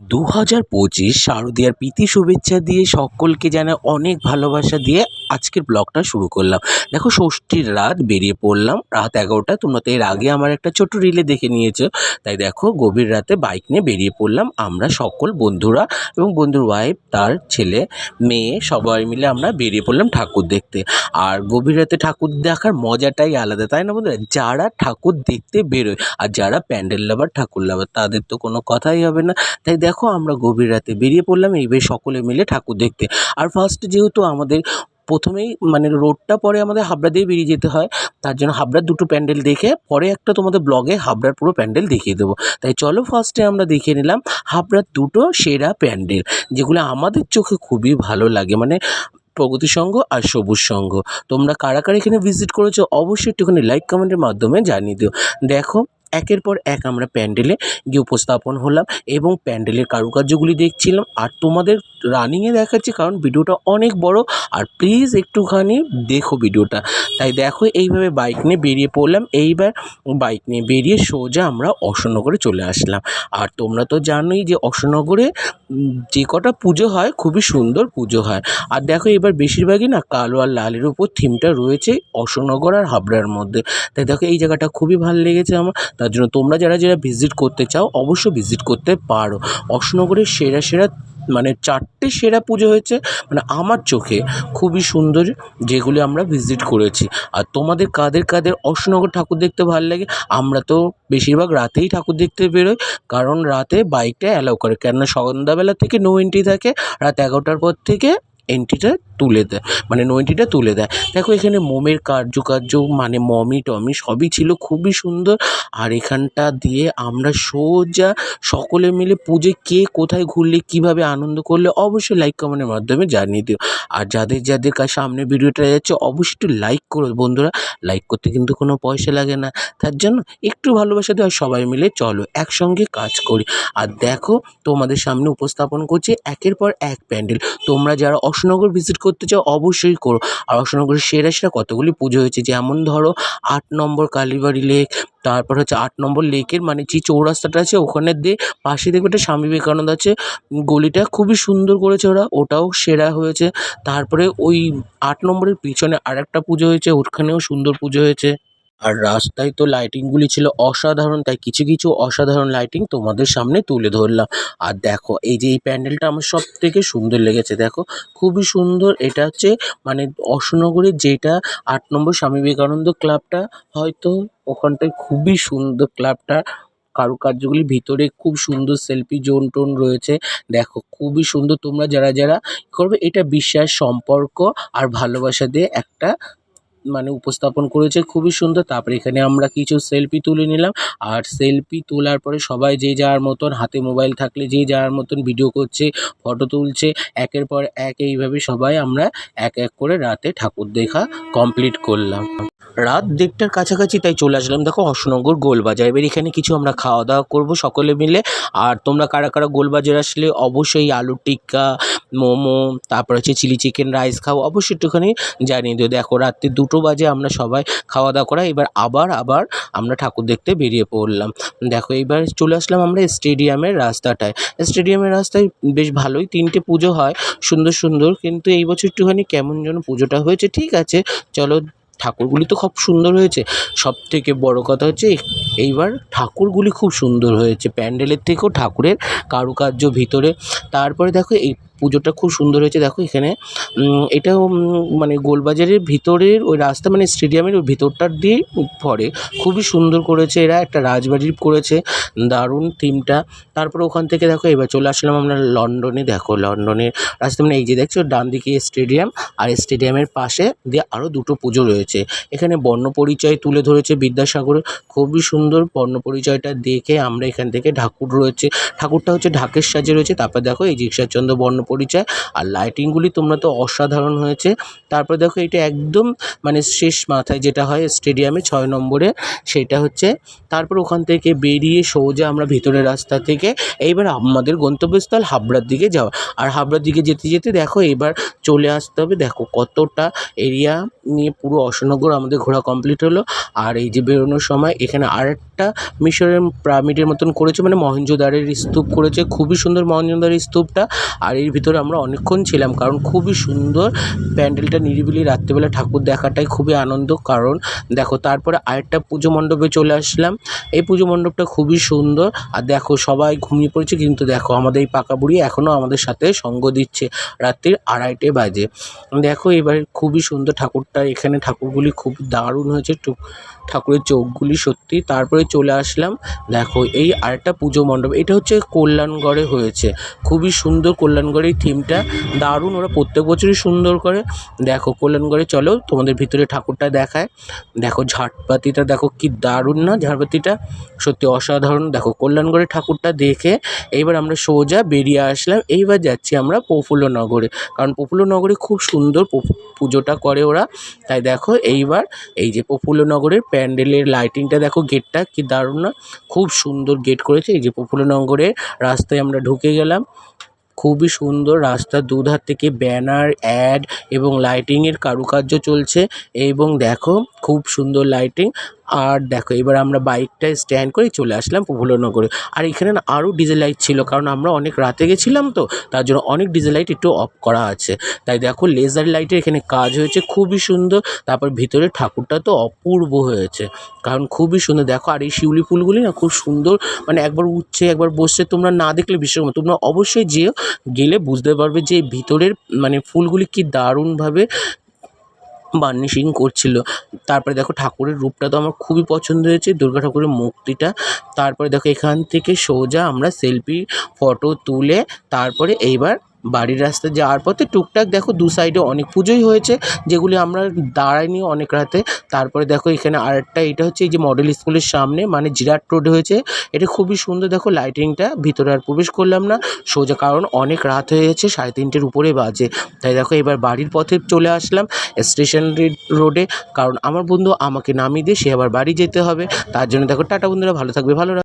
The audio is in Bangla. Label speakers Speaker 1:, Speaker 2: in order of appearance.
Speaker 1: দু হাজার পঁচিশ শারদীয়ার প্রীতি শুভেচ্ছা দিয়ে সকলকে জানাই অনেক ভালোবাসা দিয়ে আজকের ব্লগটা শুরু করলাম। দেখো, ষষ্ঠীর রাত বেরিয়ে পড়লাম। রাত এগারোটা, তোমরা তো এর আগে আমার একটা ছোট রিলে দেখে নিয়েছো। তাই দেখো, গভীর রাতে বাইক নিয়ে বেরিয়ে পড়লাম। আমরা সকল বন্ধুরা এবং বন্ধুর ওয়াইফ তার ছেলে, মেয়ে, সবাই মিলে আমরা বেরিয়ে পড়লাম ঠাকুর দেখতে। আর গভীর রাতে ঠাকুর দেখার মজাটাই আলাদা, তাই না বন্ধুরা? যারা ঠাকুর দেখতে বেরোয়, আর যারা প্যান্ডেল লাভার ঠাকুর লাভার তাদের তো কোনো কথাই হবে না। তাই দেখো আমরা গভীর রাতে বেরিয়ে পড়লাম এইভাবে সকলে মিলে ঠাকুর দেখতে। আর ফার্স্ট যেহেতু আমাদের প্রথমেই মানে রোডটা পরে আমাদের হাবড়া দিয়ে বেরিয়ে যেতে হয়, তার জন্য হাবড়ার দুটো প্যান্ডেল দেখে পরে একটা তোমাদের ব্লগে হাবড়ার পুরো প্যান্ডেল দেখিয়ে দেবো। তাই চলো ফার্স্টে আমরা দেখে নিলাম হাবড়ার দুটো সেরা প্যান্ডেল, যেগুলো আমাদের চোখে খুবই ভালো লাগে মানে প্রগতি সংঘ আর সবুজ সংঘ তোমরা কারা কারা এখানে ভিজিট করেছ, অবশ্যই একটুখানি লাইক কমেন্টের মাধ্যমে জানিয়ে দিও। দেখো একের পর এক আমরা প্যান্ডেলে গিয়ে উপস্থাপন হলাম এবং প্যান্ডেলের কারুকার্যগুলি দেখছিলাম। আর তোমাদের রানিংয়ে দেখাচ্ছি কারণ ভিডিওটা অনেক বড়। আর প্লিজ একটুখানি দেখো ভিডিওটা। তাই দেখো, এইভাবে বাইক নিয়ে বেরিয়ে পড়লাম। এইবার বাইক নিয়ে বেরিয়ে সোজা আমরা অশোকনগরে চলে আসলাম। আর তোমরা তো জানোই যে অশোকনগরে যে কটা পুজো হয়, খুবই সুন্দর পুজো হয়। আর দেখো, এবার বেশিরভাগই না কালো আর লালের উপর থিমটা রয়েছে অশোকনগর আর হাবড়ার মধ্যে। তাই দেখো, এই জায়গাটা খুবই ভালো লেগেছে আমার। তার জন্য তোমরা যারা যারা ভিজিট করতে চাও, অবশ্যই ভিজিট করতে পারো। অশোকনগরের সেরা সেরা মানে চারটে সেরা পুজো হয়েছে। মানে আমার চোখে খুবই সুন্দর যেগুলি আমরা ভিজিট করেছি। আর তোমাদের কাদের কাদের অশোকনগর ঠাকুর দেখতে ভালো লাগে, আমরা তো বেশিরভাগ রাতেই ঠাকুর দেখতে বেরোই। কারণ রাতে বাইকটা অ্যালাউ করে। কেননা সন্ধ্যাবেলা থেকে নো এন্ট্রি থাকে, রাত এগারোটার পর থেকে এন্ট্রিটা তুলে দেয় মানে নো এন্ট্রিটা তুলে দেয়। দেখো এখানে মোমের কার্যকার্য মানে মমি, টমি সবই ছিল খুবই সুন্দর। আর এখানটা দিয়ে আমরা সোজা সকলে মিলে পুজোয় কে কোথায় ঘুরলে, কীভাবে আনন্দ করলে, অবশ্যই লাইক কমেন্টের মাধ্যমে জানিয়ে দিও। আর যাদের যাদের কাছে সামনে ভিডিওটা যাচ্ছে, অবশ্যই একটু লাইক করো বন্ধুরা। লাইক করতে কিন্তু কোনো পয়সা লাগে না। তার জন্য একটু ভালোবাসা দেওয়া সবাই মিলে চলো একসঙ্গে কাজ করি। আর দেখো তোমাদের সামনে উপস্থাপন করছি একের পর এক প্যান্ডেল। তোমরা যারা অশোকনগর ভিজিট করতে চাও, অবশ্যই করো। আর অশোকনগরের সেরা সেরা কতগুলি পুজো হয়েছে? যেমন ধরো, আট নম্বর কালীবাড়ি লেক তারপর হচ্ছে আট নম্বর লেকের মানে যে চৌরাস্তাটা আছে, ওখানে দিয়ে পাশে দেখবে একটা স্বামী বিবেকানন্দ আছে। গলিটা খুবই সুন্দর করেছে ওরা, ওটাও সেরা হয়েছে। তারপরে ওই আট নম্বরের পিছনে আরেকটা পুজো হয়েছে, ওখানেও সুন্দর পুজো হয়েছে। আর রাস্তায় তো লাইটিংগুলি ছিল অসাধারণ, তাই কিছু কিছু অসাধারণ লাইটিং তোমাদের সামনে তুলে ধরলাম। আর দেখো, এই যে এই প্যান্ডেলটা আমার সব থেকে সুন্দর লেগেছে, দেখো। খুবই সুন্দর, এটা হচ্ছে মানে অশোকনগরের যেটা আট নম্বর স্বামী বিবেকানন্দ ক্লাবটা হয়তো ওখানটায় খুবই সুন্দর ক্লাবটা কারুকার্যগুলি ভিতরে খুব সুন্দর সেলফি জোন টোন রয়েছে। দেখো, খুবই সুন্দর, তোমরা যারা যারা করবে, এটা বিশ্বাস, সম্পর্ক আর ভালোবাসা দিয়ে একটা মানে উপস্থাপন করেছে, খুবই সুন্দর। তারপরে এখানে আমরা কিছু সেলফি তুলে নিলাম। আর সেলফি তোলার পরে সবাই যে যার মতন, হাতে মোবাইল থাকলে যে যার মতন ভিডিও করছে ফটো তুলছে, একের পর এক এইভাবে সবাই আমরা এক এক করে রাতে ঠাকুর দেখা কমপ্লিট করলাম। রাত দেড়টার কাছাকাছি তাই চলে আসলাম। দেখো অশনগর গোলবাজার। এবার এখানে কিছু আমরা খাওয়া দাওয়া করব সকলে মিলে। আর তোমরা কারা কারা গোলবাজার আসলে অবশ্যই আলু টিক্কা, মোমো, তারপর হচ্ছে চিলি চিকেন, রাইস খাও অবশ্যই একটুখানি জানিয়ে দিও। দেখো রাত্রি দুটো বাজে আমরা সবাই খাওয়া দাওয়া করা এবার আবার আবার আমরা ঠাকুর দেখতে বেরিয়ে পড়লাম। দেখো এইবার চলে আসলাম আমরা স্টেডিয়ামের রাস্তাটায়। স্টেডিয়ামের রাস্তায় বেশ ভালোই তিনটে পুজো হয়, সুন্দর সুন্দর। কিন্তু এই বছর একটুখানি কেমন যেন পুজোটা হয়েছে। ঠিক আছে, চলো ঠাকুরগুলি তো খুব সুন্দর হয়েছে। সব থেকে বড় কথা হচ্ছে, এইবার ঠাকুরগুলি খুব সুন্দর হয়েছে। প্যান্ডেলের থেকেও ঠাকুরের কারুকার্য ভিতরে। তারপরে দেখো এই পুজোটা খুব সুন্দর হয়েছে। দেখো এখানে উম, এটা মানে গোলবাজারের ভিতরের ওই রাস্তা মানে স্টেডিয়ামের ওই ভিতরটার দিয়ে পরে খুবই সুন্দর করেছে এরা একটা রাজবাড়ির করেছে দারুণ থিমটা তারপরে ওখান থেকে দেখো এবার চলে আসলাম আমরা লন্ডনে। দেখো লন্ডনের রাস্তা মানে এই যে দেখছ ডান দিকে স্টেডিয়াম আর স্টেডিয়ামের পাশে দিয়ে আরও দুটো পুজো রয়েছে। এখানে বর্ণ পরিচয় তুলে ধরেছে বিদ্যাসাগরের খুবই সুন্দর বর্ণ পরিচয়টা দেখে আমরা এখান থেকে ঠাকুর রয়েছে। ঠাকুরটা হচ্ছে ঢাকের সাজে রয়েছে। তারপর দেখো এই ঈশ্বরচন্দ্র বর্ণ পরিচয়। আর লাইটিংগুলি তোমরা তো অসাধারণ হয়েছে। তারপর দেখো এটা একদম মানে শেষ মাথায় যেটা হয় স্টেডিয়ামে ছয় নম্বরে, সেটা হচ্ছে তারপর ওখান থেকে বেরিয়ে সোজা আমরা ভিতরের রাস্তা থেকে এইবার আমাদের গন্তব্যস্থল হাবড়ার দিকে যাওয়া। আর হাবড়ার দিকে যেতে যেতে দেখো এবার চলে আসতে হবে। দেখো কতটা এরিয়া নিয়ে পুরো অশোকনগর আমাদের ঘোরা কমপ্লিট হলো। আর এই যে বেরোনোর সময় এখানে আরেকটা মিশরের পিরামিডের মতন করেছে মানে মহেঞ্জোদারের স্তূপ করেছে। খুবই সুন্দর মহেঞ্জোদারের স্তূপটা। আর এর ভিতরে আমরা অনেকক্ষণ ছিলাম, কারণ খুবই সুন্দর প্যান্ডেলটা নিরিবিলি রাত্রেবেলা ঠাকুর দেখাটাই খুবই আনন্দ। কারণ দেখো, তারপরে আরেকটা পুজো মণ্ডপে চলে আসলাম। এই পুজো মণ্ডপটা খুবই সুন্দর। আর দেখো, সবাই ঘুমিয়ে পড়েছে, কিন্তু দেখো, আমাদের এই পাকা বুড়ি এখনও আমাদের সাথে সঙ্গ দিচ্ছে রাত্রির আড়াইটে বাজে। দেখো, এবার খুবই সুন্দর ঠাকুরটা, এখানে ঠাকুরগুলি খুব দারুণ হয়েছে ঠাকুরের চোখগুলি সত্যি। তারপরে চলে আসলাম, দেখো, এই আরেকটা পুজো মণ্ডপ, এটা হচ্ছে কল্যাণগড়ে হয়েছে। খুবই সুন্দর কল্যাণগড়ের থিমটা দারুণ, ওরা প্রত্যেক বছরই সুন্দর করে। দেখো কল্যাণগড়ে চলো, তোমাদের ভিতরে ঠাকুরটা দেখায়। দেখো ঝাড়বাতিটা দেখো কি দারুণ না ঝাড়বাতিটা সত্যি অসাধারণ। দেখো কল্যাণগড়ের ঠাকুরটা দেখে এইবার আমরা সোজা বেরিয়ে আসলাম। এইবার যাচ্ছি আমরা প্রফুল্লনগরে কারণ প্রফুল্লনগরে খুব সুন্দর পুজোটা করে ওরা। তাই দেখো, এইবার এই যে প্রফুল্লনগরের প্যান্ডেলের লাইটিংটা, দেখো গেটটা কি দারুণ না। খুব সুন্দর গেট করেছে। এই যে প্রফুল্লনগরের রাস্তায় আমরা ঢুকে গেলাম। খুবই সুন্দর রাস্তার দুধার থেকে ব্যানার, অ্যাড এবং লাইটিং -এর কারুকার্য চলছে এবং দেখো খুব সুন্দর লাইটিং আর দেখো, এবার আমরা বাইকটা স্ট্যান্ড করে চলে আসলাম প্রফুল্লনগরে আর এখানে না আরও ডিজে লাইট ছিল, কারণ আমরা অনেক রাতে গেছিলাম তো, তার জন্য অনেক ডিজে লাইট একটু অফ করা আছে। তাই দেখো লেজার লাইটের এখানে কাজ হয়েছে, খুবই সুন্দর। তারপর ভিতরে ঠাকুরটা তো অপূর্ব হয়েছে, কারণ খুবই সুন্দর। দেখো, আর এই শিউলি ফুলগুলি না খুব সুন্দর মানে একবার উঠছে, একবার বসছে, তোমরা না দেখলে বিশ্বাস তোমরা অবশ্যই যেও, গেলে বুঝতে পারবে যে ভিতরের মানে ফুলগুলি কি দারুণভাবে বার্নিশিং করছিল। তারপরে দেখো ঠাকুরের রূপটা তো আমার খুবই পছন্দ হয়েছে, দুর্গা ঠাকুরের মূর্তিটা। তারপরে দেখো এখান থেকে সোজা আমরা সেলফি, ফটো তুলে তারপরে এইবার বাড়ির রাস্তায় যাওয়ার পথে টুকটাক দেখো দু সাইডে অনেক পুজোই হয়েছে, যেগুলি আমরা দাঁড়াইনি অনেক রাতে। তারপরে দেখো এখানে আরেকটা, এটা হচ্ছে এই যে মডেল স্কুলের সামনে মানে জিরাট রোড হয়েছে। এটা খুবই সুন্দর, দেখো লাইটিংটা ভিতরে আর প্রবেশ করলাম না। সোজা, কারণ অনেক রাত হয়ে গেছে, সাড়ে তিনটের উপরে বাজে। তাই দেখো এবার বাড়ির পথে চলে আসলাম স্টেশন রোডে কারণ আমার বন্ধু আমাকে নামিয়ে দিয়ে সে আবার বাড়ি যেতে হবে। তার জন্য দেখো টাটা বন্ধুরা, ভালো থাকবে, ভালো